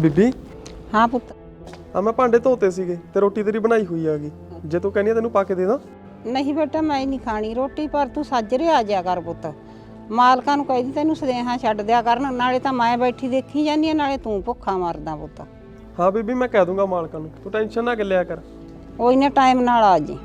ਬੀਬੀ? ਹਾਂ ਪੁੱਤ। ਆ ਮੈਂ ਭਾਂਡੇ ਧੋਤੇ ਸੀਗੇ ਤੇ ਰੋਟੀ ਤੇਰੀ ਬਣਾਈ ਹੋਈ ਆਗੀ ਜੇ ਤੂੰ ਕਹਿੰਦੀ ਆ ਤੈਨੂੰ ਪਾ ਕੇ ਦੇ ਦਾਂ। ਨਹੀਂ ਬੇਟਾ ਮੈਂ ਨਹੀਂ ਖਾਣੀ ਰੋਟੀ ਪਰ ਤੂੰ ਸਾਜਰੇ ਆ ਜਾ ਕਰ ਪੁੱਤ। ਮਾਲਕਾਂ ਨੂੰ ਕਹਿਦੀ ਤੈਨੂੰ ਸਦੇਹਾ ਛੱਡ ਦਿਆ ਕਰਨ ਨਾਲੇ ਤਾਂ ਮੈਂ ਬੈਠੀ ਦੇਖੀ ਜਾਂਦੀ ਹਾਂ, ਨਾਲੇ ਤੂੰ ਭੁੱਖਾ ਮਰਦਾ ਪੁੱਤ। ਹਾਂ ਬੀਬੀ ਮੈਂ ਕਹਿ ਦੂੰਗਾ ਮਾਲਕਾਂ ਨੂੰ ਤੂੰ ਟੈਨਸ਼ਨ ਨਾ ਲਿਆ ਕਰ। ਉਹ ਇਹਨੇ ਟਾਈਮ ਨਾਲ ਆ ਜੀ।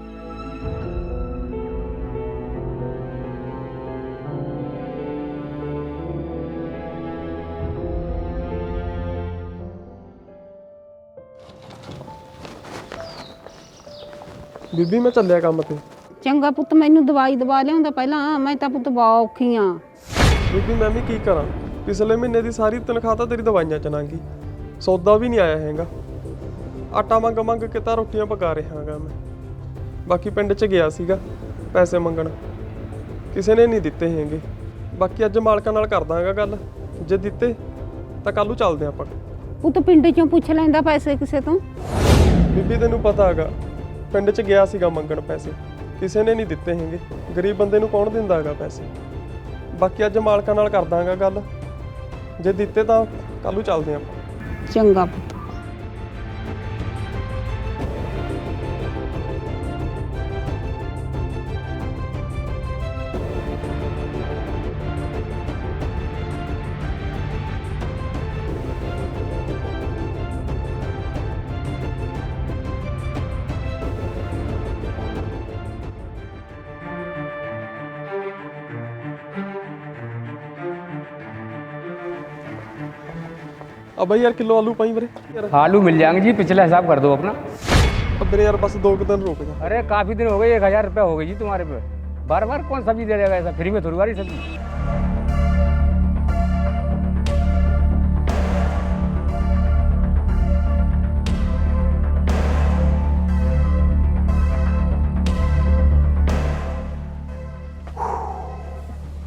ਬੀਬੀ ਮੈਂ ਚੱਲਿਆ ਕੰਮ ਤੇ। ਚੰਗਾ ਪੁੱਤ ਮੈਨੂੰ ਦਵਾਈ ਦਵਾ ਲਿਆਉਂਦਾ ਪਹਿਲਾਂ। ਮੈਂ ਤਾਂ ਪੁੱਤ ਬਹੁਤ ਔਖੀ ਆ। ਬੀਬੀ ਮੈਂ ਵੀ ਕੀ ਕਰਾਂ? ਪਿਛਲੇ ਮਹੀਨੇ ਦੀ ਸਾਰੀ ਤਨਖਾਹ ਤਾਂ ਤੇਰੀ ਦਵਾਈਆਂ ਚ ਲੰਘ ਗਈ। ਸੌਦਾ ਵੀ ਨਹੀਂ ਆਇਆ ਹੈਗਾ। ਆਟਾ ਮੰਗ ਮੰਗ ਕੇ ਤਾਂ ਰੋਟੀਆਂ ਪਕਾ ਰਿਹਾਗਾ ਮੈਂ। ਬਾਕੀ ਪਿੰਡ ਚ ਗਿਆ ਸੀਗਾ ਪੈਸੇ ਮੰਗਣ। ਕਿਸੇ ਨੇ ਨਹੀਂ ਦਿੱਤੇ ਹੈਗੇ। ਬਾਕੀ ਅੱਜ ਮਾਲਕਾਂ ਨਾਲ ਕਰ ਦਾਂਗਾ ਗੱਲ। ਜੇ ਦਿੱਤੇ ਤਾਂ ਕੱਲ ਨੂੰ ਚੱਲਦੇ ਆਪਾਂ। ਪੁੱਤ ਪਿੰਡ ਚੋਂ ਪੁੱਛ ਲੈਂਦਾ ਪੈਸੇ ਕਿਸੇ ਤੋਂ। ਬੀਬੀ ਤੈਨੂੰ ਪਤਾ ਹੈਗਾ ਪਿੰਡ 'ਚ ਗਿਆ ਸੀਗਾ ਮੰਗਣ ਪੈਸੇ। ਕਿਸੇ ਨੇ ਨਹੀਂ ਦਿੱਤੇ ਹੈਗੇ। ਗਰੀਬ ਬੰਦੇ ਨੂੰ ਕੌਣ ਦਿੰਦਾ ਹੈਗਾ ਪੈਸੇ? ਬਾਕੀ ਅੱਜ ਮਾਲਕਾਂ ਨਾਲ ਕਰ ਦਾਂਗਾ ਗੱਲ। ਜੇ ਦਿੱਤੇ ਤਾਂ ਕੱਲੂ ਨੂੰ ਚੱਲਦੇ ਆਪਾਂ। ਚੰਗਾ ਪੁੱਤ। ਆ ਬਈ ਯਾਰ ਕਿਲੋ ਆਲੂ ਪਾਈ ਵੀਰੇ ਯਾਰ आलू मिल जाएंगे जी पिछला हिसाब कर दो अपना ਆ ਵੀਰੇ ਯਾਰ ਬਸ ਦੋ ਕੁ ਦਿਨ ਰੁਕ ਜਾ अरे काफ़ी दिन हो गए एक हज़ार रुपया हो गई जी तुम्हारे पे बार बार कौन सब्जी दे देगा ऐसा फ्री में थोड़ी बारी सब्जी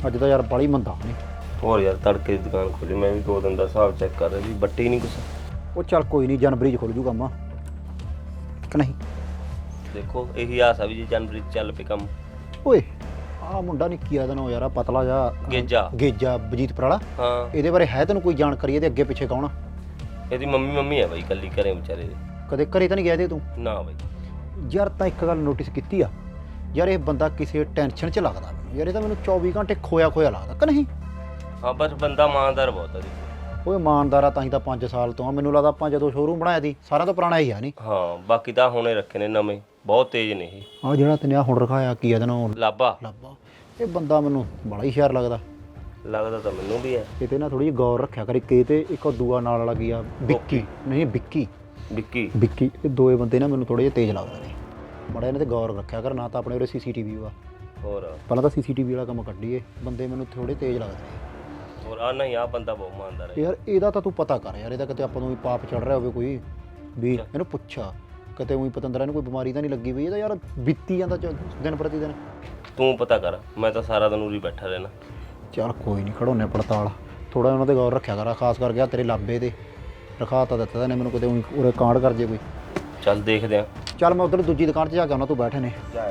ਅੱਜ ਤਾਂ ਯਾਰ ਬੜੀ ਮੰਦਾ ਨੇ ਹੋਰ ਯਾਰ ਤੜਕੇ ਦੀ ਦੁਕਾਨ ਖੋਲੀ ਮੈਂ ਵੀ ਦੋ ਦਿਨ ਦਾ ਹਿਸਾਬ ਚੈੱਕ ਕਰ ਰਿਹਾ ਸੀ ਬੱਟੀ ਨਹੀਂ ਕੁਛ। ਉਹ ਚੱਲ ਕੋਈ ਨਹੀਂ ਜਨਵਰੀ 'ਚ ਖੁੱਲ ਜੂ ਕੰਮ ਕਿ ਨਹੀਂ? ਦੇਖੋ ਇਹੀ ਆਸ ਆ ਵੀ ਜੇ ਜਨਵਰੀ 'ਚ ਚੱਲ ਪਏ ਕੰਮ। ਓਏ ਆਹ ਮੁੰਡਾ ਨਿੱਕੀ ਆ ਦਾ ਨਾ ਯਾਰ ਪਤਲਾ ਜਾ ਗੇਜਾ। ਗੇਜਾ ਬਜੀਤ ਪਰਾਲਾ। ਹਾਂ। ਇਹਦੇ ਬਾਰੇ ਹੈ ਤੈਨੂੰ ਕੋਈ ਜਾਣਕਾਰੀ ਇਹਦੇ ਅੱਗੇ ਪਿੱਛੇ ਕੌਣ ਆ? ਇਹਦੀ ਮੰਮੀ ਮੰਮੀ ਹੈ ਬਾਈ ਕੱਲੀ ਘਰੇ ਵਿਚਾਰੇ ਦੇ। ਕਦੇ ਘਰੇ ਤਾਂ ਨਹੀਂ ਗਿਆ ਇਹਦੇ ਤੂੰ? ਨਾ ਬਾਈ। ਯਾਰ ਤਾਂ ਇੱਕ ਗੱਲ ਨੋਟਿਸ ਕੀਤੀ ਆ। ਯਾਰ ਇਹ ਬੰਦਾ ਕਿਸੇ ਟੈਨਸ਼ਨ 'ਚ ਲੱਗਦਾ ਮੈਨੂੰ। ਯਾਰ ਇਹ ਤਾਂ ਮੈਨੂੰ 24 ਘੰਟੇ ਖੋਇਆ ਖੋਇਆ ਲੱਗਦਾ ਕਿ ਨਹੀਂ? ਹਾਂ ਬਸ ਬੰਦਾ ਇਮਾਨਦਾਰ ਬਹੁਤ ਆ ਓਏ ਇਮਾਨਦਾਰ ਆ ਤਾਂ ਹੀ ਤਾਂ 5 ਸਾਲ ਤੋਂ ਆ। ਮੈਨੂੰ ਲੱਗਦਾ ਆਪਾਂ ਜਦੋਂ ਸ਼ੋਰੂਮ ਬਣਾਇਆ ਸੀ ਸਾਰਾ ਤਾਂ ਪੁਰਾਣਾ ਹੀ ਆ ਨਹੀਂ? ਹਾਂ ਬਾਕੀ ਤਾਂ ਹੁਣੇ ਰੱਖੇ ਨੇ ਨਵੇਂ ਬਹੁਤ ਤੇਜ਼ ਨੇ ਇਹ। ਆ ਜਿਹੜਾ ਤੈਨੇ ਹੁਣ ਰਖਾਇਆ ਕੀ ਇਹਦਾ ਨਾਮ? ਲਾਬਾ। ਲੱਭਾ ਇਹ ਬੰਦਾ ਮੈਨੂੰ ਬੜਾ ਹੀ ਸ਼ੇਰ ਲੱਗਦਾ। ਲੱਗਦਾ ਤਾਂ ਮੈਨੂੰ ਵੀ ਹੈ ਕਿਤੇ ਨਾ ਥੋੜੀ ਜਿਹੀ ਗੌਰ ਰੱਖਿਆ ਕਰੀ ਕਿ ਤੇ ਇੱਕ ਉਹ ਦੂਆ ਨਾਲ ਵਾਲਾ ਕੀ ਆ? ਵਿੱਕੀ। ਨਹੀਂ ਵਿੱਕੀ। ਵਿੱਕੀ। ਵਿੱਕੀ। ਇਹ ਦੋਏ ਬੰਦੇ ਨਾ ਮੈਨੂੰ ਥੋੜੇ ਜਿਹੇ ਤੇਜ਼ ਲੱਗਦੇ ਨੇ। ਬੜਾ ਇਹਨਾਂ ਤੇ ਗੌਰ ਰੱਖਿਆ ਕਰ ਨਾ ਤਾਂ ਆਪਣੇ ਉਰੇ ਸੀਸੀਟੀਵੀ ਵਾ। ਹੋਰ। ਪਹਿਲਾਂ ਤਾਂ ਸੀਸੀਟੀਵੀ ਵਾਲਾ ਕੰਮ ਕੱਢੀਏ। ਬੰਦੇ ਮੈਨੂੰ ਥੋੜੇ ਤੇਜ਼ ਲੱਗਦੇ ਨੇ। ਹੋਰ ਆ ਨਹੀਂ ਆ ਬੰਦਾ ਬਹੁਤ ਇਮਾਨਦਾਰ ਹੈ। ਯਾਰ ਇਹਦਾ ਤਾਂ ਤੂੰ ਪਤਾ ਕਰ ਯਾਰ ਇਹਦਾ ਕਿਤੇ ਆਪਾਂ ਨੂੰ ਵੀ ਪਾਪ ਚੜ ਰਿਹਾ ਹੋਵੇ ਕੋਈ ਵੀ ਇਹਨੂੰ ਪੁੱਛਾ। ਕਿਤੇ ਉਹੀ ਪਤੰਦਰਾ ਨੂੰ ਕੋਈ ਬਿਮਾਰੀ ਤਾਂ ਨਹੀਂ ਲੱਗੀ ਵੀ ਇਹਦਾ ਯਾਰ ਬੀਤੀ ਜਾਂਦਾ ਚ- ਦਿਨ ਪ੍ਰਤੀ ਦਿਨ ਤੂੰ ਪਤਾ ਕਰ ਮੈਂ ਤਾਂ ਸਾਰਾ ਦਿਨ ਉਰੀ ਬੈਠਾ ਰਹਿਣਾ। ਚੱਲ ਕੋਈ ਨਹੀਂ ਖੜੋਨੇ ਪੜਤਾਲ। ਥੋੜਾ ਉਹਨਾਂ ਤੇ ਗੌਰ ਰੱਖਿਆ ਕਰ ਖਾਸ ਕਰਕੇ ਆ ਤੇਰੇ ਲਾਬੇ ਤੇ ਰਖਾ ਤਾਂ ਦਿੱਤਾ ਨੇ ਮੈਨੂੰ ਕਿਤੇ ਊਂ ਉਰੇ ਕਾਂਡ ਕਰ ਜੇ ਕੋਈ। ਚੱਲ ਦੇਖਦੇ ਆ। ਚੱਲ ਮੈਂ ਉਧਰ ਦੂਜੀ ਦੁਕਾਨ 'ਚ ਜਾ ਕੇ ਆਉਣਾ ਤੂੰ ਬੈਠੇ ਨੇ ਜਾ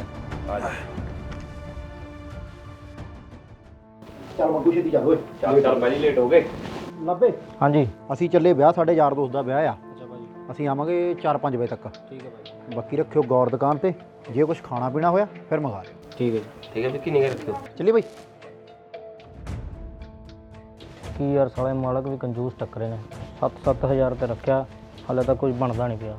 ਆ ਜਾ। ਚੱਲ ਮੰਗੂ ਛੇਤੀ ਚੱਲ ਓਏ। ਚੱਲ ਚੱਲ ਭਾਜੀ ਲੇਟ ਹੋ ਗਏ। ਲੱਭੇ ਹਾਂਜੀ। ਅਸੀਂ ਚੱਲੇ ਵਿਆਹ ਸਾਡੇ ਯਾਰ ਦੋਸਤ ਦਾ ਵਿਆਹ ਆ। ਅੱਛਾ ਭਾਜੀ ਅਸੀਂ ਆਵਾਂਗੇ 4-5 ਵਜੇ ਤੱਕ। ਠੀਕ ਹੈ ਭਾਜੀ ਬਾਕੀ ਰੱਖਿਓ ਗੌਰ ਦੁਕਾਨ ਤੇ। ਜੇ ਕੁਛ ਖਾਣਾ ਪੀਣਾ ਹੋਇਆ ਫਿਰ ਮੰਗਾ ਲਿਓ। ਠੀਕ ਹੈ ਠੀਕ ਹੈ ਵਿੱਕੀ ਨਿਗਰ ਰੱਖਿਓ? ਚੱਲੀ ਬਈ। ਕੀ ਯਾਰ ਸਾਲੇ ਮਾਲਕ ਵੀ ਕੰਜੂਸ ਟੱਕਰੇ ਨੇ। 7-7000 ਤੇ ਰੱਖਿਆ ਹਲੇ ਤਾਂ ਕੁਝ ਬਣਦਾ ਨਹੀਂ ਪਿਆ।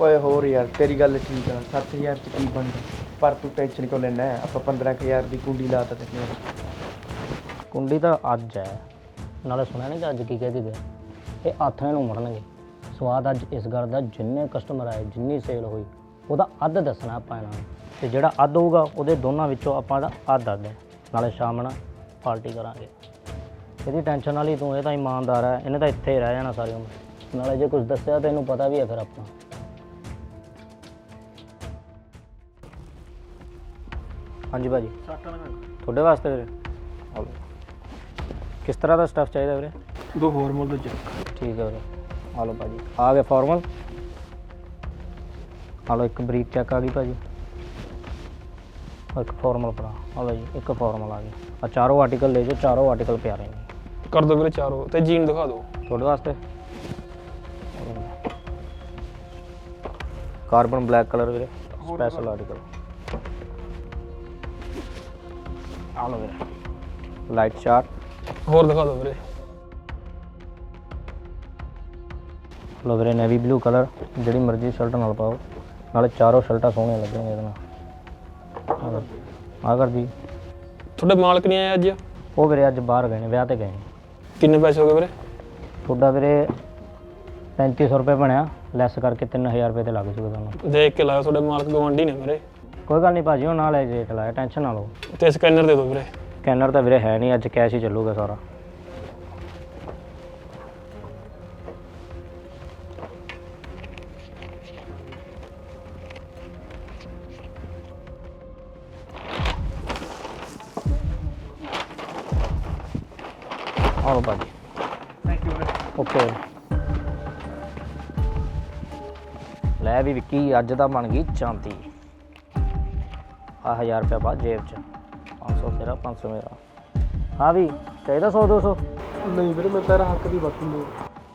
ਓਏ ਹੋਰ ਯਾਰ ਤੇਰੀ ਗੱਲ ਠੀਕ ਆ। 7000 ਚ ਕੀ ਬਣਦਾ? ਪਰ ਤੂੰ ਟੈਨਸ਼ਨ ਕਿਉਂ ਲੈਣਾ ਆਪਾਂ 15000 ਦੀ ਕੁੰਡੀ ਲਾ ਤਾ ਤੇ ਕੁੰਡੀ ਤਾਂ ਅੱਜ ਹੈ। ਨਾਲੇ ਸੁਣਿਆ ਨਹੀਂ ਕਿ ਅੱਜ ਕੀ ਕਹਿ ਕੇ ਇਹ ਆਥਣੇ ਨੂੰ ਮੁੜਨਗੇ ਸਵਾਦ ਅੱਜ ਇਸ ਗੱਲ ਦਾ ਜਿੰਨੇ ਕਸਟਮਰ ਆਏ ਜਿੰਨੀ ਸੇਲ ਹੋਈ ਉਹਦਾ ਅੱਧ ਦੱਸਣਾ ਆਪਾਂ ਇਹਨਾਂ ਨੂੰ। ਤੇ ਜਿਹੜਾ ਅੱਧ ਹੋਊਗਾ ਉਹਦੇ ਦੋਨਾਂ ਵਿੱਚੋਂ ਆਪਾਂ ਦਾ ਅੱਧ ਅੱਧ ਹੈ। ਨਾਲੇ ਸ਼ਾਮ ਨੂੰ ਪਾਰਟੀ ਕਰਾਂਗੇ। ਇਹਦੀ ਟੈਨਸ਼ਨ ਵਾਲੀ ਤੂੰ ਇਹ ਤਾਂ ਇਮਾਨਦਾਰ ਹੈ। ਇਹਨੇ ਤਾਂ ਇੱਥੇ ਹੀ ਰਹਿ ਜਾਣਾ ਸਾਰੀ ਉਮਰ। ਨਾਲੇ ਜੇ ਕੁਝ ਦੱਸਿਆ ਤਾਂ ਇਹਨੂੰ ਪਤਾ ਵੀ ਹੈ ਫਿਰ ਆਪਾਂ। ਹਾਂਜੀ ਭਾਜੀ। ਤੁਹਾਡੇ ਵਾਸਤੇ ਵੀਰੇ। ਕਿਸ ਤਰ੍ਹਾਂ ਦਾ ਸਟੱਫ ਚਾਹੀਦਾ ਵੀਰੇ? ਦੋ ਹੋਰ ਮੁੱਲ ਦੇ ਚੱਕ। ਠੀਕ ਹੈ ਵੀਰੇ। ਆ ਲਓ ਭਾਜੀ। ਆ ਗਿਆ ਫਾਰਮਲ ਆ ਲਓ ਇੱਕ ਬਰੀਕ ਚੈੱਕ ਆ ਗਈ ਭਾਜੀ। ਇੱਕ ਫਾਰਮਲ ਪੜਾ ਆ ਲਓ ਜੀ ਇੱਕ ਫਾਰਮਲ ਆ ਗਈ। ਆ ਚਾਰੋਂ ਆਰਟੀਕਲ ਲੈ ਜਾਓ ਚਾਰੋਂ ਆਰਟੀਕਲ ਪਿਆਰੇ ਨੇ। ਕਰ ਦੋ ਵੀਰੇ ਚਾਰੋ ਤੇ ਜੀਨ ਦਿਖਾ ਦਿਓ। ਤੁਹਾਡੇ ਵਾਸਤੇ। ਕਾਰਬਨ ਬਲੈਕ ਕਲਰ ਵੀਰੇ ਸਪੈਸ਼ਲ ਆਰਟੀਕਲ ਆ ਲਓ ਵੀਰੇ। ਲਾਈਟ ਚਾਰਟ ਹੋਰ ਦਿਖਾ ਦਿਓ ਵੀਰੇ। ਲਓ ਵੀਰੇ ਨੇਵੀ ਬਲੂ ਕਲਰ ਜਿਹੜੀ ਮਰਜ਼ੀ ਸ਼ਰਟ ਨਾਲ ਪਾਓ। ਨਾਲੇ ਚਾਰੋਂ ਸ਼ਰਟਾਂ ਸੋਹਣੀਆਂ ਲੱਗਣਗੀਆਂ ਇਹਦੇ ਨਾਲ। ਆ ਕਰ ਜੀ। ਤੁਹਾਡੇ ਮਾਲਕ ਨਹੀਂ ਆਏ ਅੱਜ? ਉਹ ਵੀਰੇ ਅੱਜ ਬਾਹਰ ਗਏ ਨੇ ਵਿਆਹ ਤੇ ਗਏ ਨੇ। ਕਿੰਨੇ ਪੈਸੇ ਹੋ ਗਏ ਵੀਰੇ? ਤੁਹਾਡਾ ਵੀਰੇ 3500 ਰੁਪਏ ਬਣਿਆ ਲੈਸ ਕਰਕੇ 3000 ਰੁਪਏ ਤੇ ਲੱਗ ਜੂਗਾ ਤੁਹਾਨੂੰ। ਦੇਖ ਕੇ ਲਾਇਆ ਤੁਹਾਡੇ ਮਾਲਕ ਗਵਾਂਢੀ ਨੇ ਮੇਰੇ ਕੋਈ ਗੱਲ ਨਹੀਂ ਭਾਜੀ ਉਹ ਨਾਲ ਹੈ ਰੇਟ ਲਾਇਆ ਟੈਨਸ਼ਨ ਨਾ ਲਓ। ਤੇ ਸਕੈਨਰ ਦੇ ਦਿਓ ਵੀਰੇ। ਸਕੈਨਰ ਤਾਂ ਵੀਰੇ ਹੈ ਨਹੀਂ ਅੱਜ ਕੈਸ਼ ਹੀ ਚੱਲੂਗਾ ਸਾਰਾ। ਆਓ ਭਾਜੀ। ਥੈਂਕ ਯੂ ਓਕੇ ਲੈ ਵੀ ਵਿੱਕੀ ਅੱਜ ਦਾ ਬਣ ਗਈ ਚਾਂਦੀ। ਆ 1000 ਰੁਪਏ ਬਾਅਦ ਜੇਬ ਚ। 500 ਤੇਰਾ 500 ਮੇਰਾ। ਹਾਂ ਵੀ ਚਾਹੀਦਾ 100 200 ਨਹੀਂ ਵੀਰੇ ਮੈਂ ਤੇਰਾ ਹੱਕ ਦੀ ਵਰਤੋਂ ਦੇ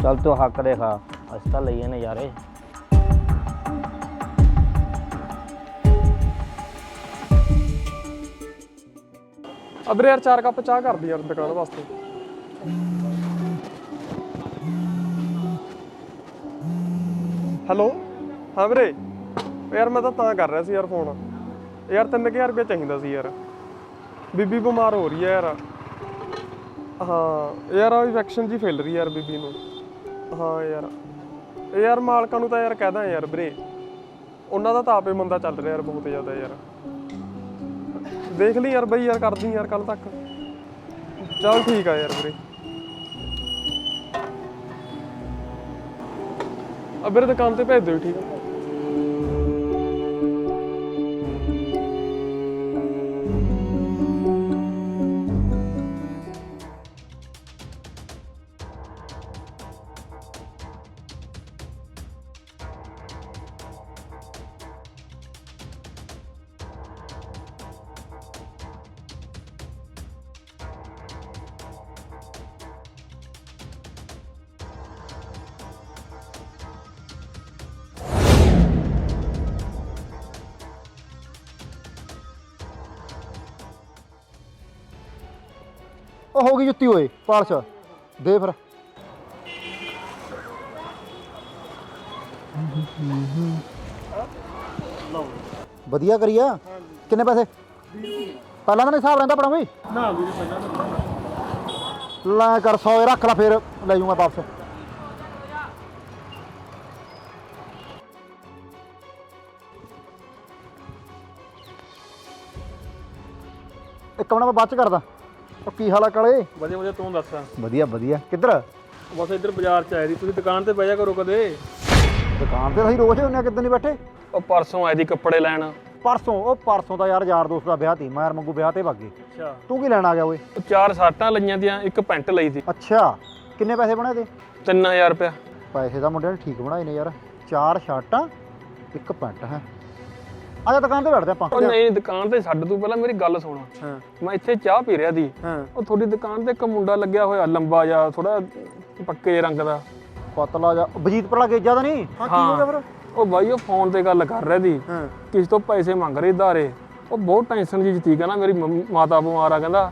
ਚੱਲ ਤੂੰ ਹੱਕ ਦੇ ਖਾ ਅਸੀਂ ਤਾਂ ਲਈਏ ਨਜ਼ਾਰੇ। ਆ ਵੀਰੇ ਯਾਰ ਚਾਰ ਕੱਪ ਚਾਹ ਕਰ ਦੀ ਯਾਰ ਦੁਕਾਨ ਵਾਸਤੇ। ਹੈਲੋ? ਹਾਂ ਵੀਰੇ। ਯਾਰ ਮੈਂ ਤਾਂ ਤਾਂ ਕਰ ਰਿਹਾ ਸੀ ਯਾਰ ਫੋਨ। ਯਾਰ 3000 ਰੁਪਏ ਚਾਹੀਦਾ ਸੀ ਯਾਰ। ਬੀਬੀ ਬਿਮਾਰ ਹੋ ਰਹੀ ਹੈ ਯਾਰ। ਹਾਂ ਯਾਰ ਆ ਇਨਫੈਕਸ਼ਨ ਜੀ ਫੈਲ ਰਹੀ ਯਾਰ ਬੀਬੀ ਨੂੰ। ਹਾਂ ਯਾਰ, ਇਹ ਯਾਰ ਮਾਲਕਾਂ ਨੂੰ ਤਾਂ ਯਾਰ ਕਹਿਦਾ ਯਾਰ ਵੀਰੇ। ਉਹਨਾਂ ਦਾ ਤਾਂ ਆਪੇ ਮੰਦਾ ਚੱਲ ਰਿਹਾ ਯਾਰ ਬਹੁਤ ਜ਼ਿਆਦਾ ਯਾਰ। ਦੇਖ ਲਈ ਯਾਰ ਬਈ ਯਾਰ ਕਰਦੀ ਯਾਰ ਕੱਲ ਤੱਕ। ਚਲ ਠੀਕ ਆ ਯਾਰ ਵੀਰੇ। ਆ ਦੁਕਾਨ ਤੇ ਭੇਜ ਦਿਓ ਠੀਕ ਆ। ਉਹ ਹੋ ਗਈ ਜੁੱਤੀ ਓਏ, ਪਾਲਸ਼। ਦੇ ਫਿਰ। ਵਧੀਆ ਕਰੀਆ ਕਿੰਨੇ ਪੈਸੇ? ਪਹਿਲਾਂ ਤਾਂ ਨਹੀਂ ਹਿਸਾਬ ਰਹਿੰਦਾ ਆਪਣਾ ਬਈ। ਨਾ ਵੀਰੇ ਪਹਿਲਾਂ ਲੈ ਕਰ 100 ਰੱਖ ਲੈ ਫਿਰ, ਲੈ ਜਾਊਂਗਾ ਵਾਪਸ। ਇੱਕ ਮਿੰਟ ਮੈਂ ਬਾਅਦ ਚ ਕਰਦਾ। ਉਹ ਕੀ ਹਾਲ ਆ ਕਾਲੇ? ਵਧੀਆ ਵਧੀਆ ਤੂੰ ਦੱਸ। ਵਧੀਆ ਵਧੀਆ। ਕਿੱਧਰ? ਬਸ ਇੱਧਰ ਬਾਜ਼ਾਰ ਚ ਆਏ ਦੀ ਤੁਸੀਂ ਦੁਕਾਨ ਤੇ ਬਹਿ ਜਾ ਕਰੋ ਕਦੇ। ਦੁਕਾਨ ਤੇ ਅਸੀਂ ਰੋਜ਼ ਹੁੰਨੇ ਆ ਕਿੱਦਾਂ ਨਹੀਂ ਬੈਠੇ? ਉਹ ਪਰਸੋਂ ਆਏ ਦੀ ਕੱਪੜੇ ਲੈਣ। ਪਰਸੋਂ ਉਹ ਪਰਸੋਂ ਦਾ ਯਾਰ ਯਾਰ ਦੋਸਤ ਦਾ ਵਿਆਹ ਤੀ ਮੈਂ ਯਾਰ ਮੰਗੂ ਵਿਆਹ ਤੇ ਵਾਗੇ ਅੱਛਾ। ਤੂੰ ਕੀ ਲੈਣ ਆ ਗਿਆ ਓਏ? ਉਹ ਚਾਰ ਸ਼ਰਟਾਂ ਲਈਆਂ ਦੀਆਂ ਇੱਕ ਪੈਂਟ ਲਈ ਸੀ। ਅੱਛਾ ਕਿੰਨੇ ਪੈਸੇ ਬਣੇ ਤੇ 3000 ਰੁਪਇਆ। ਪੈਸੇ ਤਾਂ ਮੁੰਡੇ ਨੇ ਠੀਕ ਬਣਾਏ ਨੇ ਯਾਰ। ਚਾਰ ਸ਼ਰਟਾਂ ਇੱਕ ਪੈਂਟ ਹੈ। ਆ ਜਾ ਦੁਕਾਨ ਤੇ ਬੈਠਦੇ ਆਪਾਂ। ਉਹ ਨਹੀਂ ਦੁਕਾਨ ਤੇ ਛੱਡ ਤੂੰ ਪਹਿਲਾਂ ਮੇਰੀ ਗੱਲ ਸੁਣ। ਹਾਂ। ਮੈਂ ਇੱਥੇ ਚਾਹ ਪੀ ਰਿਹਾ ਸੀ। ਹਾਂ। ਉਹ ਤੁਹਾਡੀ ਦੁਕਾਨ ਤੇ ਇੱਕ ਮੁੰਡਾ ਲੱਗਿਆ ਹੋਇਆ ਲੰਬਾ ਜਿਹਾ ਥੋੜਾ ਪੱਕੇ ਰੰਗ ਦਾ। ਪਤਲਾ ਜਾ ਬਜੀਤਪੁਰ ਲੱਗੇ ਜ਼ਿਆਦਾ ਨਹੀਂ? ਹਾਂ। ਕੀ ਹੋ ਗਿਆ ਫਿਰ? ਉਹ ਬਾਈ ਉਹ ਫੋਨ ਤੇ ਗੱਲ ਕਰ ਰਿਹਾ ਸੀ। ਹਾਂ। ਕਿਸ ਤੋਂ ਪੈਸੇ ਮੰਗ ਰਹੇ ਧਾਰੇ ਉਹ ਬਹੁਤ ਟੈਨਸ਼ਨ ਜੀ ਜਤੀ ਕਹਿੰਦਾ ਮੇਰੀ ਮਾਤਾ ਬਿਮਾਰ ਆ ਕਹਿੰਦਾ।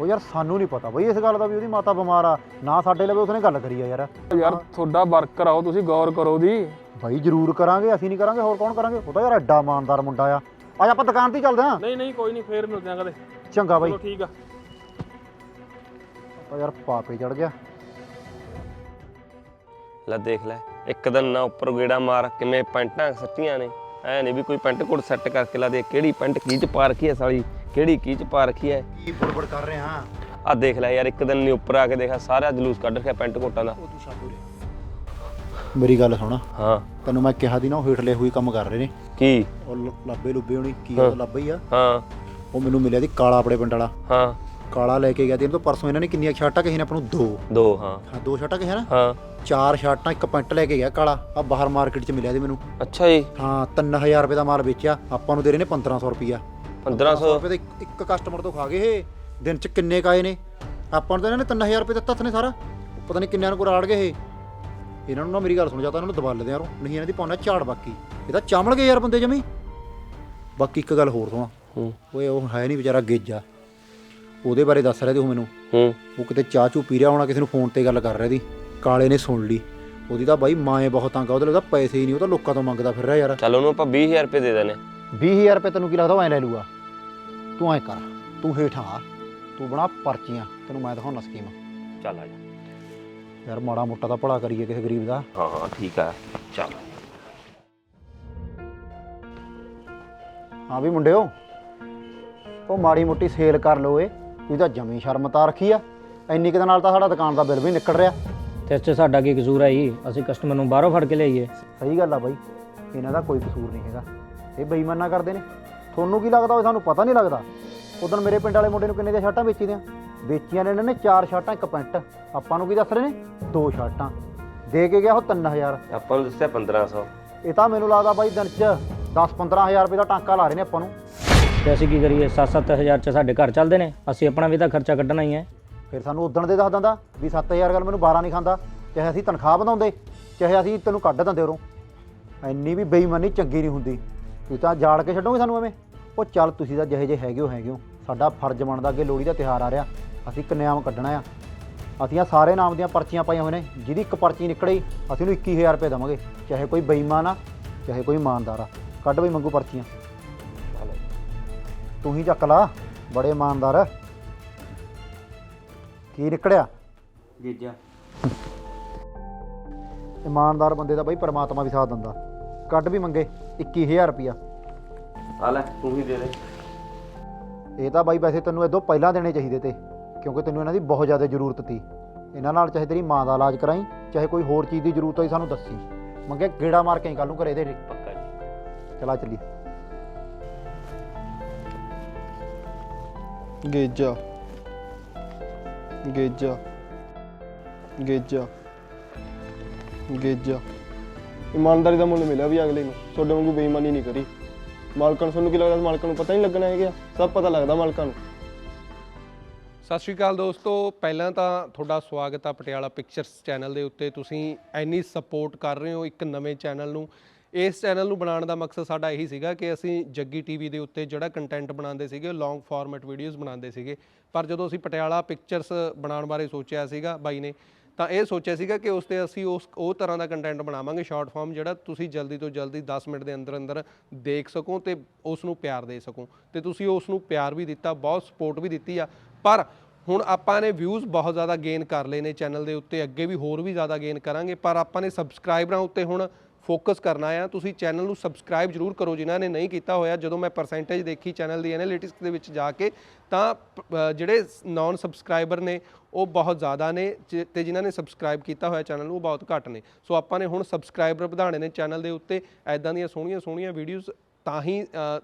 ਉਹ ਯਾਰ ਸਾਨੂੰ ਨਹੀਂ ਪਤਾ ਬਈ ਇਸ ਗੱਲ ਦਾ ਵੀ ਉਹਦੀ ਮਾਤਾ ਬਿਮਾਰ ਆ। ਨਾ ਸਾਡੇ ਲਵੇ ਉਸਨੇ ਗੱਲ ਕਰੀ ਆ ਯਾਰ। ਯਾਰ ਤੁਹਾਡਾ ਵਰਕਰ ਆਓ ਤੁਸੀਂ ਗੌਰ ਕਰੋ ਦੀ। ਭਾਈ ਜ਼ਰੂਰ ਕਰਾਂਗੇ ਅਸੀਂ ਨਹੀਂ ਕਰਾਂਗੇ ਹੋਰ ਕੌਣ ਕਰਾਂਗੇ? ਉਹ ਤਾਂ ਯਾਰ ਐਡਾ ਇਮਾਨਦਾਰ ਮੁੰਡਾ ਆ। ਅੱਜ ਆਪਾਂ ਦੁਕਾਨ ਤੇ ਹੀ ਚੱਲਦੇ ਆਂ। ਨਹੀਂ ਨਹੀਂ ਕੋਈ ਨਹੀਂ ਫੇਰ ਮਿਲਦੇ ਆਂ ਕਦੇ। ਚੰਗਾ ਬਾਈ। ਚਲੋ ਠੀਕ ਆ। ਉਹ ਯਾਰ ਪਾਪੇ ਚੜ ਗਿਆ। ਲੈ ਦੇਖ ਲੈ ਇੱਕ ਦਿਨ ਨਾ ਉੱਪਰ ਗੇੜਾ ਮਾਰ ਕਿਵੇਂ ਪੈਂਟਾਂ ਸੱਟੀਆਂ ਨੇ। ਐ ਨਹੀਂ ਵੀ ਕੋਈ ਪੈਂਟ ਕੋਟ ਸੈੱਟ ਕਰਕੇ ਲਾ ਦੇ ਕਿਹੜੀ ਪੈਂਟ ਕੀ ਚ ਪਾ ਰੱਖੀ ਐ ਸਾਲੀ ਕਿਹੜੀ ਕੀ ਚ ਪਾ ਰੱਖੀ ਐ। ਕੀ ਬੜਬੜ ਕਰ ਰਹੇ? ਹਾਂ ਆ ਦੇਖ ਲੈ ਯਾਰ ਇੱਕ ਦਿਨ ਨਹੀਂ ਉੱਪਰ ਆ ਕੇ ਦੇਖਾ ਸਾਰਾ ਜਲੂਸ ਕੱਢ ਰੱਖਿਆ ਪੈਂਟ ਕੋਟਾਂ ਦਾ। ਮੇਰੀ ਗੱਲ ਸੁਣ। ਹਾਂ। ਤੈਨੂੰ ਮੈਂ ਕਿਹਾ ਦੀ ਨਾ ਉਹ ਹੇਠਲੇ ਹੋਈ ਕੰਮ ਕਰ ਰਹੇ ਨੇ। ਕੀ? ਉਹ ਲ- ਲੁੱਬੇ ਹੋਣੀ ਕੀ ਉਹ ਲੱਭੇ ਹੀ ਆ। ਹਾਂ। ਉਹ ਮੈਨੂੰ ਮਿਲਿਆ ਦੀ ਕਾਲਾ ਆਪਣੇ ਪਿੰਡ ਵਾਲਾ। ਹਾਂ। ਕਾਲਾ ਲੈ ਕੇ ਗਿਆ ਤੇ ਇਹਨਾਂ ਤੋਂ ਪਰਸੋਂ ਇਹਨਾਂ ਨੇ ਕਿੰਨੀਆਂ ਸ਼ਰਟਾਂ ਕਹੀ ਨੇ ਆਪਾਂ ਨੂੰ? ਦੋ। ਦੋ ਹਾਂ। ਹਾਂ ਦੋ ਸ਼ਰਟਾਂ ਕਹੀ ਨਾ? ਹਾਂ। ਚਾਰ ਸ਼ਰਟਾਂ ਇੱਕ ਪੈਂਟ ਲੈ ਕੇ ਗਿਆ ਕਾਲਾ। ਆ ਬਾਹਰ ਮਾਰਕੀਟ 'ਚ ਮਿਲਿਆ ਦੀ ਮੈਨੂੰ। ਅੱਛਾ ਜੀ। ਹਾਂ 3000 ਰੁਪਏ ਦਾ ਮਾਲ ਵੇਚਿਆ। ਆਪਾਂ ਨੂੰ ਦੇ ਰਹੇ ਨੇ 1500 ਰੁਪਿਆ 1500 ਰੁਪਏ ਦੇ ਇੱਕ- ਇੱਕ ਕਸਟਮਰ ਤੋਂ ਖਾ ਗਏ ਇਹ। ਦਿਨ 'ਚ ਕਿੰਨੇ ਕਾਏ ਨੇ? ਆਪਾਂ ਨੂੰ ਤਾਂ ਇਹਨਾਂ ਨੇ 3000 ਰੁਪਏ ਦਿੱਤਾ ਨੇ ਸਾਰਾ। ਪਤਾ ਨਹੀਂ ਕਿੰਨਿਆਂ ਨੂੰ ਕੋਲ ਆੜ ਗਏ ਇਹ। ਇਹਨਾਂ ਨੂੰ ਨਾ ਮੇਰੀ ਗੱਲ ਸੁਣ ਜਾ ਤਾਂ ਇਹਨਾਂ ਨੂੰ ਦਬਾ ਲੈਦੇ ਯਾਰ ਨਹੀਂ ਇਹਨਾਂ ਦੀ ਪਾਉਣਾ ਝਾੜ ਬਾਕੀ। ਇਹ ਤਾਂ ਚਾਮਲ ਗਏ ਯਾਰ ਬੰਦੇ ਜਮੀ। ਬਾਕੀ ਇੱਕ ਗੱਲ ਹੋਰ ਸੁਣਾ। ਹੂੰ। ਓਏ ਉਹ ਹੈ ਨਹੀਂ ਵਿਚਾਰਾ ਗੇਜਾ। ਉਹਦੇ ਬਾਰੇ ਦੱਸ ਰਿਹਾ ਤੂੰ ਮੈਨੂੰ। ਹੂੰ। ਉਹ ਕਿਤੇ ਚਾਹ ਚੂ ਪੀ ਰਿਹਾ ਹੋਣਾ ਕਿਸੇ ਨੂੰ ਫੋਨ ਤੇ ਗੱਲ ਕਰ ਰਿਹਾ ਦੀ ਕਾਲੇ ਨੇ ਸੁਣ ਲਈ। ਉਹਦੀ ਤਾਂ ਬਾਈ ਮਾਏ ਬਹੁਤ ਤੰਗ ਆ ਉਹਦੇ ਲਈ ਤਾਂ ਪੈਸੇ ਹੀ ਨਹੀਂ ਉਹ ਤਾਂ ਲੋਕਾਂ ਤੋਂ ਮੰਗਦਾ ਫਿਰ ਰਿਹਾ ਯਾਰ। ਚੱਲ ਉਹਨੂੰ ਆਪਾਂ 20000 ਰੁਪਏ ਦੇ ਦੇਣੇ 20000 ਰੁਪਏ ਤੈਨੂੰ ਕੀ ਲੱਗਦਾ ਉਹ ਐ ਲੈ ਲੂਗਾ। ਤੂੰ ਐ ਕਰ ਤੂੰ ਹੇਠਾਂ ਆ ਤੂੰ ਬਣਾ ਪਰਚੀਆਂ ਤੈਨੂੰ ਮੈਂ ਦਿਖਾਉਣਾ ਸਕੀਮ। ਚੱਲ ਆ ਜਾ। ਯਾਰ ਮਾੜਾ ਮੋਟਾ ਤਾਂ ਭਲਾ ਕਰੀਏ ਕਿਸੇ ਗਰੀਬ ਦਾ। ਹਾਂ ਹਾਂ ਠੀਕ ਆ। ਚੱਲ। ਹਾਂ ਵੀ ਮੁੰਡਿਓ ਉਹ ਮਾੜੀ ਮੋਟੀ ਸੇਲ ਕਰ ਲਓ ਏ ਤਾਂ ਜਮੀ ਸ਼ਰਮ ਤਾਂ ਰੱਖੀ ਆ। ਇੰਨੀ ਕੁ ਦੇ ਨਾਲ ਤਾਂ ਸਾਡਾ ਦੁਕਾਨ ਦਾ ਬਿੱਲ ਵੀ ਨਿਕਲ ਰਿਹਾ। ਤੇ ਇਸ 'ਚ ਸਾਡਾ ਕੀ ਕਸੂਰ ਹੈ ਜੀ? ਅਸੀਂ ਕਸਟਮਰ ਨੂੰ ਬਾਹਰੋਂ ਫੜ ਕੇ ਲਿਆਈਏ। ਸਹੀ ਗੱਲ ਆ ਬਾਈ ਇਹਨਾਂ ਦਾ ਕੋਈ ਕਸੂਰ ਨਹੀਂ ਹੈਗਾ। ਇਹ ਬੇਈਮਾਨਾ ਕਰਦੇ ਨੇ। ਤੁਹਾਨੂੰ ਕੀ ਲੱਗਦਾ ਉਹ ਸਾਨੂੰ ਪਤਾ ਨਹੀਂ ਲੱਗਦਾ। ਉਦੋਂ ਮੇਰੇ ਪਿੰਡ ਵਾਲੇ ਮੁੰਡੇ ਨੂੰ ਕਿੰਨੇ ਦੀਆਂ ਸ਼ਰਟਾਂ ਵੇਚੀ ਦੀਆਂ? ਵੇਚੀਆਂ ਨੇ ਇਹਨਾਂ ਨੇ ਚਾਰ ਸ਼ਰਟਾਂ ਇੱਕ ਪੈਂਟ। ਆਪਾਂ ਨੂੰ ਕੀ ਦੱਸ ਰਹੇ ਨੇ? ਦੋ ਸ਼ਰਟਾਂ। ਦੇ ਕੇ ਗਿਆ ਉਹ 3000 ਆਪਾਂ ਨੂੰ ਦੱਸਿਆ 1500 ਇਹ ਤਾਂ ਮੈਨੂੰ ਲੱਗਦਾ ਬਾਈ ਦਿਨ 'ਚ 10-15000 ਰੁਪਏ ਦਾ ਟਾਂਕਾ ਲਾ ਰਹੇ ਨੇ ਆਪਾਂ ਨੂੰ। ਤੇ ਅਸੀਂ ਕੀ ਕਰੀਏ? 7-7000 'ਚ ਸਾਡੇ ਘਰ ਚੱਲਦੇ ਨੇ। ਅਸੀਂ ਆਪਣਾ ਵੀ ਤਾਂ ਖਰਚਾ ਕੱਢਣਾ ਹੀ ਹੈ। ਫਿਰ ਸਾਨੂੰ ਉਦਣ ਦੇ ਦੱਸ ਦਿੰਦਾ ਵੀ 7000 ਗੱਲ ਮੈਨੂੰ 12 ਨਹੀਂ ਖਾਂਦਾ। ਚਾਹੇ ਅਸੀਂ ਤਨਖਾਹ ਵਧਾਉਂਦੇ ਚਾਹੇ ਅਸੀਂ ਤੈਨੂੰ ਕੱਢ ਦਿੰਦੇ ਉਰੋਂ। ਇੰਨੀ ਵੀ ਬੇਈਮਾਨੀ ਚੰਗੀ ਨਹੀਂ ਹੁੰਦੀ। ਤੁਸੀਂ ਤਾਂ ਜਾੜ ਕੇ ਛੱਡੋਗੇ ਸਾਨੂੰ ਐਵੇਂ? ਉਹ ਚੱਲ ਤੁਸੀਂ ਤਾਂ ਜਿਹੇ ਜਿਹੇ ਹੈਗੇ ਹੋ ਹੈਗੇ ਹੋ। ਸਾਡਾ ਫਰਜ਼ ਬਣਦਾ ਅੱਗੇ ਲੋਹੜੀ ਦਾ ਤਿਉਹਾਰ ਆ ਰਿਹਾ। ਅਸੀਂ ਇੱਕ ਨਿਯਮ ਕੱਢਣਾ ਆ। ਅਸੀਂ ਆ ਸਾਰੇ ਨਾਮ ਦੀਆਂ ਪਰਚੀਆਂ ਪਾਈਆਂ ਹੋਏ ਨੇ ਜਿਹਦੀ ਇੱਕ ਪਰਚੀ ਨਿਕਲੇ ਅਸੀਂ ਉਹਨੂੰ 21000 ਰੁਪਏ ਦੇਵਾਂਗੇ ਚਾਹੇ ਕੋਈ ਬੇਈਮਾਨ ਆ ਚਾਹੇ ਕੋਈ ਇਮਾਨਦਾਰ ਆ। ਕੱਢ ਬਈ ਮੰਗੂ ਪਰਚੀਆਂ। ਤੂੰ ਹੀ ਚੱਕ ਲਾ ਬੜੇ ਇਮਾਨਦਾਰ। ਕੀ ਨਿਕਲਿਆ? ਜੀਜਾ ਇਮਾਨਦਾਰ ਬੰਦੇ ਦਾ ਬਾਈ ਪਰਮਾਤਮਾ ਵੀ ਸਾਥ ਦਿੰਦਾ। ਕੱਢ ਵੀ ਮੰਗੇ 21000 ਰੁਪਿਆ ਆ ਲੈ ਤੂੰ ਹੀ ਦੇ ਦੇ। ਇਹ ਤਾਂ ਬਾਈ ਵੈਸੇ ਤੈਨੂੰ ਇਦੋਂ ਪਹਿਲਾਂ ਦੇਣੇ ਚਾਹੀਦੇ ਤੇ। ਕਿਉਂਕਿ ਤੈਨੂੰ ਇਹਨਾਂ ਦੀ ਬਹੁਤ ਜ਼ਿਆਦਾ ਜ਼ਰੂਰਤ ਤੀ। ਇਹਨਾਂ ਨਾਲ ਚਾਹੇ ਤੇਰੀ ਮਾਂ ਦਾ ਇਲਾਜ ਕਰਾਈ ਚਾਹੇ ਕੋਈ ਹੋਰ ਚੀਜ਼ ਦੀ ਜ਼ਰੂਰਤ ਹੋਈ ਸਾਨੂੰ ਦੱਸੀ। ਮੰਗੇ ਗੇੜਾ ਮਾਰ ਕੇ ਕੱਲ ਨੂੰ ਘਰੇ ਦੇ ਪੱਕਾ ਜੀ। ਚਲਾ ਚੱਲੀ ਗੇਜਾ। ਗੇਜਾ। ਗੇਜਾ। ਗੇਜਾ। ਇਮਾਨਦਾਰੀ ਦਾ ਮੁੱਲ ਮਿਲਿਆ ਵੀ ਅਗਲੇ ਨੂੰ। ਤੁਹਾਡੇ ਵਾਂਗੂ ਬੇਈਮਾਨੀ ਨਹੀਂ ਕਰੀ। ਮਾਲਕਾਂ ਨੂੰ ਤੁਹਾਨੂੰ ਕੀ ਲੱਗਦਾ? ਮਾਲਕਾਂ ਨੂੰ ਪਤਾ ਨਹੀਂ ਲੱਗਣਾ ਹੈਗਾ। ਸਭ ਪਤਾ ਲੱਗਦਾ ਮਾਲਕਾਂ ਨੂੰ। ਸਤਿ ਸ਼੍ਰੀ ਅਕਾਲ ਦੋਸਤੋ। ਪਹਿਲਾਂ ਤਾਂ ਤੁਹਾਡਾ ਸਵਾਗਤ ਆ ਪਟਿਆਲਾ ਪਿਕਚਰਸ ਚੈਨਲ ਦੇ ਉੱਤੇ। ਤੁਸੀਂ ਐਨੀ ਸਪੋਰਟ ਕਰ ਰਹੇ ਹੋ ਇੱਕ ਨਵੇਂ ਚੈਨਲ ਨੂੰ। ਇਸ ਚੈਨਲ ਨੂੰ ਬਣਾਉਣ ਦਾ ਮਕਸਦ ਸਾਡਾ ਇਹੀ ਸੀਗਾ ਕਿ ਅਸੀਂ ਜੱਗੀ ਟੀਵੀ ਦੇ ਉੱਤੇ ਜਿਹੜਾ ਕੰਟੈਂਟ ਬਣਾਉਂਦੇ ਸੀਗੇ ਉਹ ਲੌਂਗ ਫਾਰਮੈਟ ਵੀਡੀਓਜ਼ ਬਣਾਉਂਦੇ ਸੀਗੇ। ਪਰ ਜਦੋਂ ਅਸੀਂ ਪਟਿਆਲਾ ਪਿਕਚਰਸ ਬਣਾਉਣ ਬਾਰੇ ਸੋਚਿਆ ਸੀਗਾ ਬਾਈ ਨੇ, ਤਾਂ ਇਹ ਸੋਚਿਆ ਸੀਗਾ ਕਿ ਉਸ ਤੇ ਅਸੀਂ ਉਸ, ਉਹ ਤਰ੍ਹਾਂ ਦਾ ਕੰਟੈਂਟ ਬਣਾਵਾਂਗੇ ਸ਼ਾਰਟ ਫਾਰਮ ਜਿਹੜਾ ਤੁਸੀਂ ਜਲਦੀ ਤੋਂ ਜਲਦੀ 10 ਮਿੰਟ ਦੇ ਅੰਦਰ ਅੰਦਰ ਦੇਖ ਸਕੋ ਤੇ ਉਸ ਨੂੰ ਪਿਆਰ ਦੇ ਸਕੋ। ਤੇ ਤੁਸੀਂ ਉਸ ਨੂੰ ਪਿਆਰ ਵੀ ਦਿੱਤਾ, ਬਹੁਤ ਸਪੋਰਟ ਵੀ ਦਿੱਤੀ ਆ। ਪਰ ਹੁਣ ਆਪਾਂ ਨੇ ਵਿਊਜ਼ ਬਹੁਤ ਜ਼ਿਆਦਾ ਗੇਨ ਕਰ ਲਏ ਨੇ ਚੈਨਲ ਦੇ ਉੱਤੇ, ਅੱਗੇ ਵੀ ਹੋਰ ਵੀ ਜ਼ਿਆਦਾ ਗੇਨ ਕਰਾਂਗੇ, ਪਰ ਆਪਾਂ ਨੇ ਸਬਸਕ੍ਰਾਈਬਰਾਂ ਉੱਤੇ ਹੁਣ ਫੋਕਸ ਕਰਨਾ ਆ। ਤੁਸੀਂ ਚੈਨਲ ਨੂੰ ਸਬਸਕ੍ਰਾਈਬ ਜਰੂਰ ਕਰੋ ਜਿਨ੍ਹਾਂ ਨੇ ਨਹੀਂ ਕੀਤਾ ਹੋਇਆ। ਜਦੋਂ ਮੈਂ ਪਰਸੈਂਟੇਜ ਦੇਖੀ ਚੈਨਲ ਦੀ ਐਨਾਲਿਟਿਕਸ ਦੇ ਵਿੱਚ ਜਾ ਕੇ, ਤਾਂ ਜਿਹੜੇ ਨਾਨ ਸਬਸਕ੍ਰਾਈਬਰ ਨੇ, ਉਹ ਬਹੁਤ ਜ਼ਿਆਦਾ ਨੇ ਜ- ਤੇ ਜਿਨ੍ਹਾਂ ਨੇ ਸਬਸਕ੍ਰਾਈਬ ਕੀਤਾ ਹੋਇਆ ਚੈਨਲ ਨੂੰ, ਉਹ ਬਹੁਤ ਘੱਟ ਨੇ। ਸੋ ਆਪਾਂ ਨੇ ਹੁਣ ਸਬਸਕ੍ਰਾਈਬਰ ਵਧਾਉਣੇ ਨੇ ਚੈਨਲ ਦੇ ਉੱਤੇ। ਐਦਾਂ ਦੀਆਂ ਸੋਹਣੀਆਂ ਸੋਹਣੀਆਂ ਵੀਡੀਓਜ਼ ਤਾਂ ਹੀ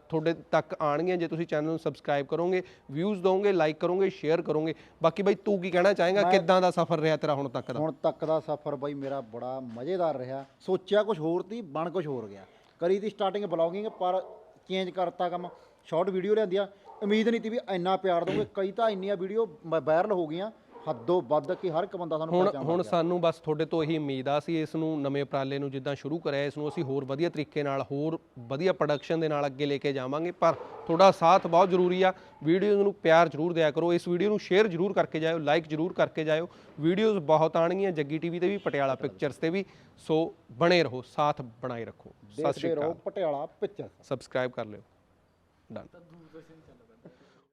ਤੁਹਾਡੇ ਤੱਕ ਆਣਗੀਆਂ ਜੇ ਤੁਸੀਂ ਚੈਨਲ ਨੂੰ ਸਬਸਕ੍ਰਾਈਬ ਕਰੋਗੇ ਵਿਊਜ਼ ਦੋਗੇ ਲਾਈਕ ਕਰੋਗੇ ਸ਼ੇਅਰ ਕਰੋਗੇ ਬਾਕੀ ਬਾਈ ਤੂੰ ਕੀ ਕਹਿਣਾ ਚਾਹੇਗਾ? ਕਿੱਦਾਂ ਦਾ ਸਫ਼ਰ ਰਿਹਾ ਤੇਰਾ ਹੁਣ ਤੱਕ ਦਾ? ਹੁਣ ਤੱਕ ਦਾ ਸਫ਼ਰ ਬਾਈ ਮੇਰਾ ਬੜਾ ਮਜ਼ੇਦਾਰ ਰਿਹਾ। ਸੋਚਿਆ ਕੁਝ ਹੋਰ ਤੀ ਬਣ ਕੁਝ ਹੋਰ ਗਿਆ। ਕਰੀ ਤੀ ਸਟਾਰਟਿੰਗ ਬਲੌਗਿੰਗ ਪਰ ਚੇਂਜ ਕਰਤਾ ਕੰਮ। ਸ਼ਾਰਟ ਵੀਡੀਓ ਲਿਆਂਦੀ ਆ ਉਮੀਦ ਨਹੀਂ ਤੀ ਵੀ ਇੰਨਾ ਪਿਆਰ ਦੋਗੇ ਕਈ ਤਾਂ ਇੰਨੀਆਂ ਵੀਡੀਓ ਵਾਇਰਲ ਹੋ ਗਈਆਂ। ਹੱਦੋਂ ਵੱਧ ਕਿ ਹਰ ਇੱਕ ਬੰਦਾ ਸਾਨੂੰ ਹੁਣ ਪਹਿਚਾਣ ਹੁਣ ਸਾਨੂੰ ਬਸ ਤੁਹਾਡੇ ਤੋਂ ਇਹੀ ਉਮੀਦ ਆ ਅਸੀਂ ਇਸ ਨੂੰ ਨਵੇਂ ਉਪਰਾਲੇ ਨੂੰ ਜਿੱਦਾਂ ਸ਼ੁਰੂ ਕਰਿਆ ਇਸ ਨੂੰ ਅਸੀਂ ਹੋਰ ਵਧੀਆ ਤਰੀਕੇ ਨਾਲ ਹੋਰ ਵਧੀਆ ਪ੍ਰੋਡਕਸ਼ਨ ਦੇ ਨਾਲ ਅੱਗੇ ਲੈ ਕੇ ਜਾਵਾਂਗੇ। ਪਰ ਤੁਹਾਡਾ ਸਾਥ ਬਹੁਤ ਜ਼ਰੂਰੀ ਆ। ਵੀਡੀਓਜ਼ ਨੂੰ ਪਿਆਰ ਜ਼ਰੂਰ ਦਿਆ ਕਰੋ। ਇਸ ਵੀਡੀਓ ਨੂੰ ਸ਼ੇਅਰ ਜ਼ਰੂਰ ਕਰਕੇ ਜਾਇਓ ਲਾਈਕ ਜ਼ਰੂਰ ਕਰਕੇ ਜਾਇਓ। ਵੀਡੀਓਜ਼ ਬਹੁਤ ਆਣਗੀਆਂ ਜੱਗੀ ਟੀਵੀ ਤੇ ਵੀ ਪਟਿਆਲਾ ਪਿਕਚਰਸ ਤੇ ਵੀ। ਸੋ ਬਣੇ ਰਹੋ ਸਾਥ ਬਣਾਏ ਰੱਖੋ। ਸਤਿ ਸ਼੍ਰੀ ਦੇਖਦੇ ਰਹੋ ਅਕਾਲ। ਪਟਿਆਲਾ ਪਿਕਚਰ ਸਬਸਕ੍ਰਾਈਬ ਕਰ ਲਿਓ। ਡਨ